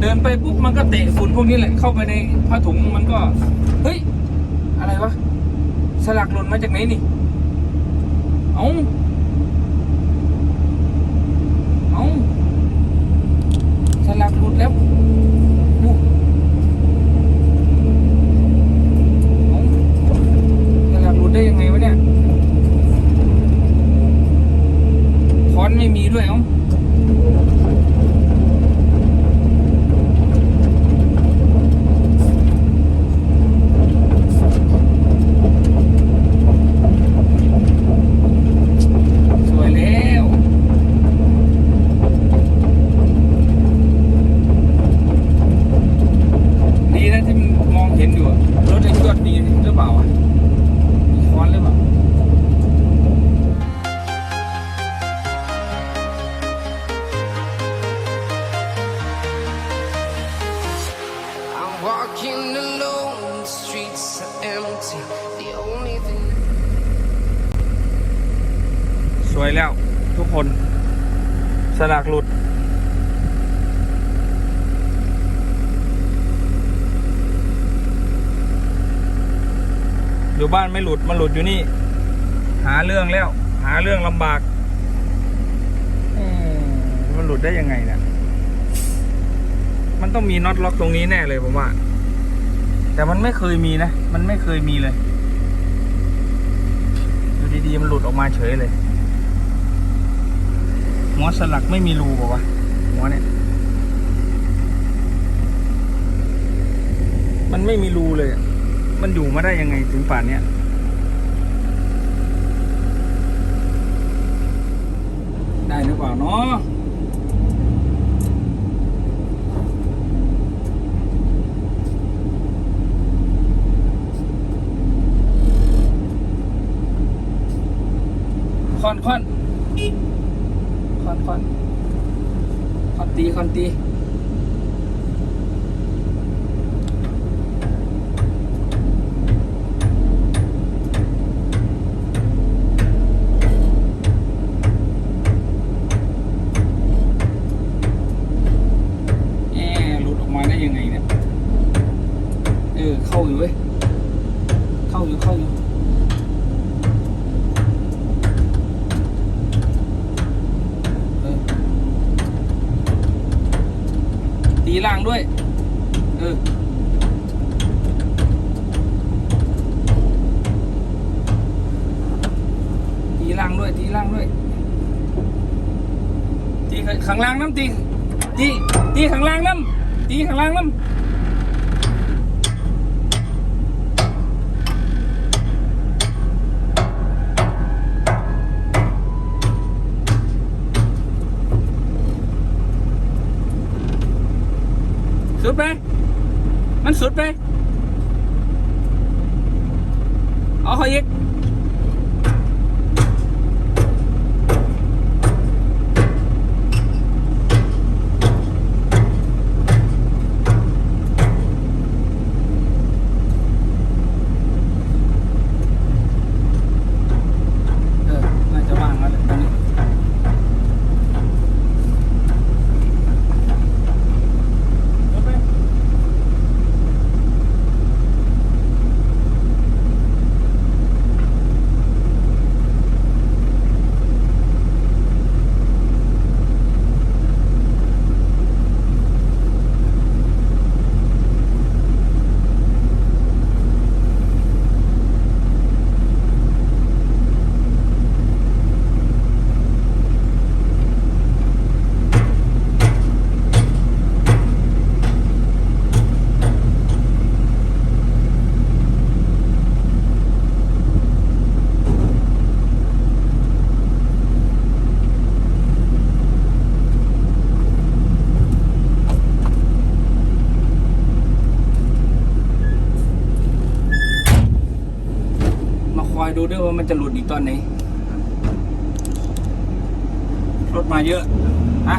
เดินไปปุ๊บมันก็เตะฝุ่นพวกนี้แหละเข้าไปในผ้าถุงมันก็เฮ้ยอะไรวะสลักหล่นมาจากไหนนี่เอาเอาสลักหลุดแล้วอ๋อสลักหลุดได้ยังไงวะเนี่ยค้อนไม่มีด้วยเอ้า อยู่บ้านไม่หลุดมันหลุดอยู่นี่ หาเรื่องแล้ว หาเรื่องลำบากอ๊ะมันหลุดได้ยังไงเนี่ยมันต้องมีน็อตล็อกตรงนี้แน่เลยผมว่า แต่มันไม่เคยมีนะ มันไม่เคยมีเลยอยู่ดีๆมันหลุดออกมาเฉยเลยหัวสลักไม่มีรูป่าวะหัวเนี่ย มันไม่มีรูเลยอะ มันอยู่มาได้ยังไงถึงป่านเนี้ยได้หรือเปล่าเนาะคอนคอนคอนคอนคอนตีคอนตีแอะหลุดออกมาได้ยังไงเนี่ย เออ เข้าอยู่เว้ย เข้าอยู่เข้าอยตีล่างด้วย เออตีล่างด้วย ตีล่างด้วย ตีข้างล่างน้ำตีตีตีข้างล่างน้ำตีข้างล่างน้ำสุดไป มัน สุดไปเอาเขาอีก เออ น่าจะว่างแล้วแหละตอนนี้เอาไปมาคอย ดูด้วยว่ามันจะหลุดอีกตอนไหน รถมาเยอะอะ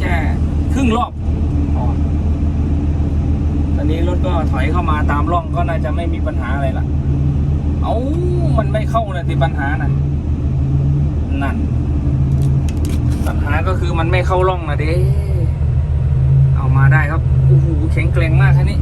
แค่ครึ่งรอบพอตอนนี้รถก็ถอยเข้ามาตามร่องก็น่าจะไม่มีปัญหาอะไรละเอามันไม่เข้าเลยที่ปัญหาน่ะนั่น ปัญหาก็คือมันไม่เข้าร่องนะเด้เอามาได้ครับโอ้โหแข็งแกร่งมากคันนี้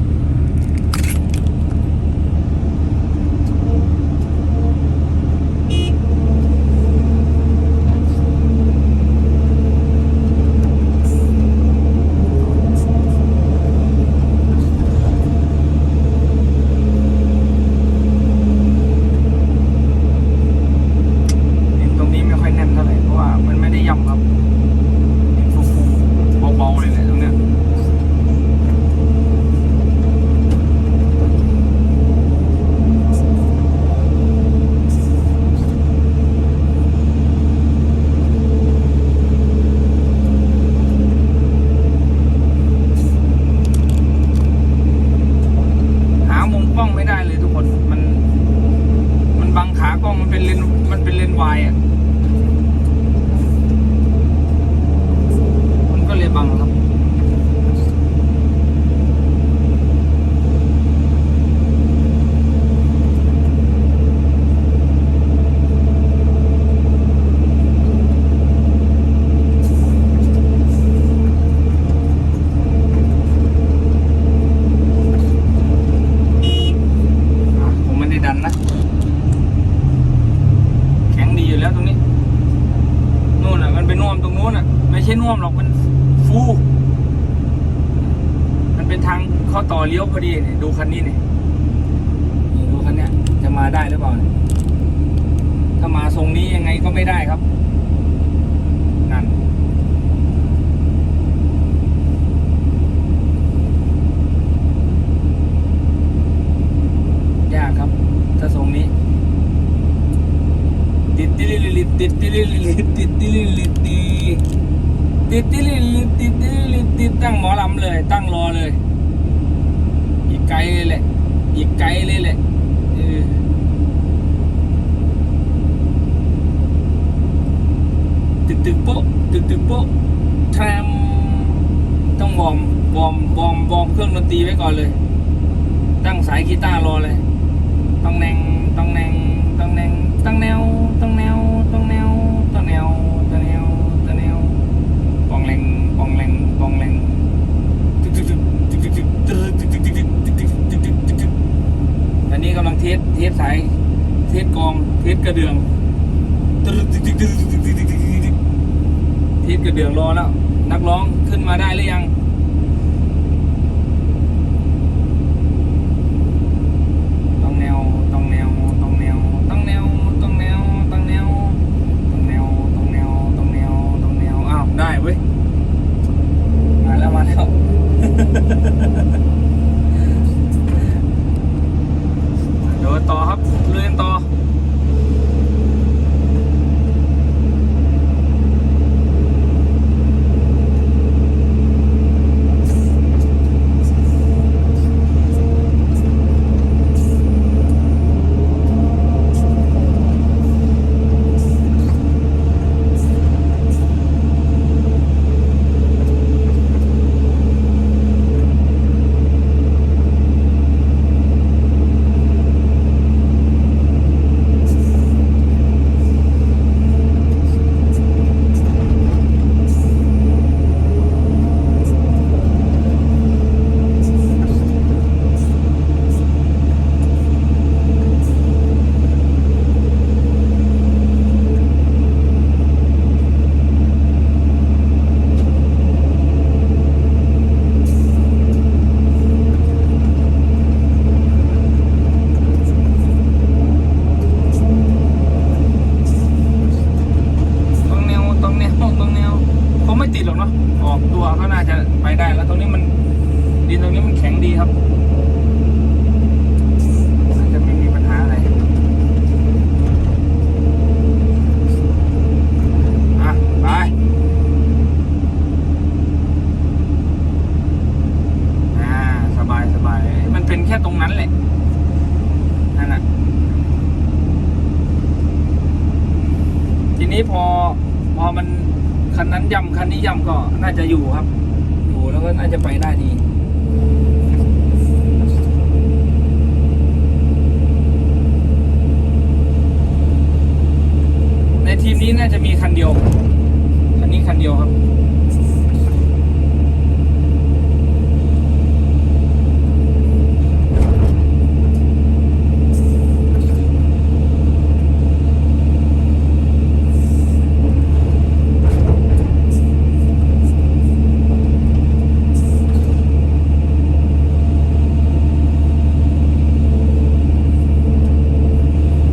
ตรงนี้ไม่ค่อยแน่นเท่าไหร่เพราะว่ามันไม่ได้ย่ำครับดินฟูๆเบาๆเลยเนี่ยตรงเนี้ยหามุมกล้องไม่ได้เลยทุกคนมัน มันบังขากล้องมันเป็นเลนมันเป็นเลนส์วายอะ มันก็เลยบังครับ อะผมไม่ได้ดันนะ แข็งดีอยู่แล้วตรงนี้ นู่นอะ มันเป็นน่วมตรงนู้นอะ ไม่ใช่น่วมหรอก มันฟู มันเป็นทางเข้า พอดีเนี่ยดูคันนี้เนี่ยดูคันเนี้ยจะมาได้หรือเปล่าเนี่ยถ้ามาทรงนี้ยังไงก็ไม่ได้ครับนั่นยากครับ ถ้าทรงนี้ ติดติลิลิลิติดติลิลิลิติดติลิลิติดติดติลิลิติดติลิลิติดตั้งหมอลำเลย ตั้งรอเลย ไกลเลยแหละ อีกไกลเลยแหละเออตึกตึกโป๊ะตึกตึกโป๊ะแทรมต้องวอมวอมวอมวอมเครื่องดนตรีไว้ก่อนเลย ตั้งสายกีตาร์รอเลย ต้องแนงต้องแนงต้องแนงต้องแนวต้องแนว ได้แล้วตรงนี้มันดินตรงนี้มันแข็งดีครับจะไม่มีปัญหาอะไรอะไปอ่าสบายสบายมันเป็นแค่ตรงนั้นแหละนั่นน่ะทีนี้พอพอมันคันนั้นย่ำคันนี้ย่ำก็น่าจะอยู่ครับ แล้วก็น่าจะไปได้ดีในทีมนี้น่าจะมีคันเดียว คันนี้คันเดียวครับ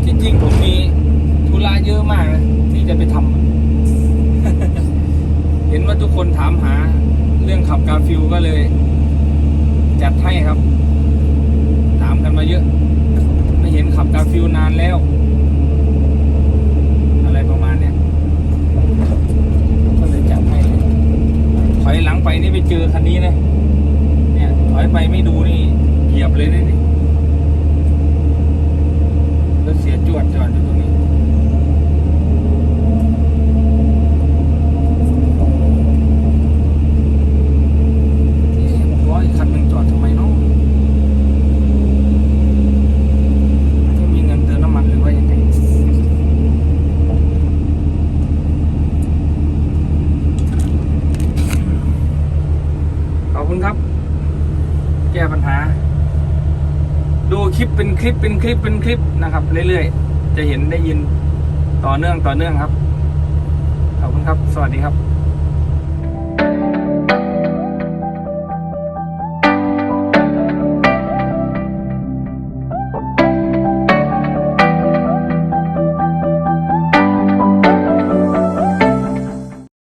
จริงๆ ผมมีธุระเยอะมากนะที่จะไปทำ เห็น ว่าทุกคนถามหา เรื่องขับกาฟิวก็เลย จัดให้ครับ ถามกันมาเยอะ ไม่เห็นขับกาฟิวนานแล้ว อะไรประมาณเนี้ยก็เลยจัดให้ถอยหลังไปนี่ไปเจอคันนี้นะเนี่ยถอยไปไม่ดูนี่เหยียบเลยนี่ะนี่ แล้วเสียจวดจอดอยู่ตรงนี้ นี่ผมร้อยคันหนึ่งจอดทำไมเนาะไม่มีเงินเติมน้ำมันหรือว่ายังไงขอบคุณครับ แก้ปัญหา ดูคลิปเป็นคลิปเป็นคลิปเป็นคลิปนะครับ เรื่อยๆ จะเห็นได้ยินต่อเนื่องต่อเนื่องครับ ขอบคุณครับ สวัสดีครับ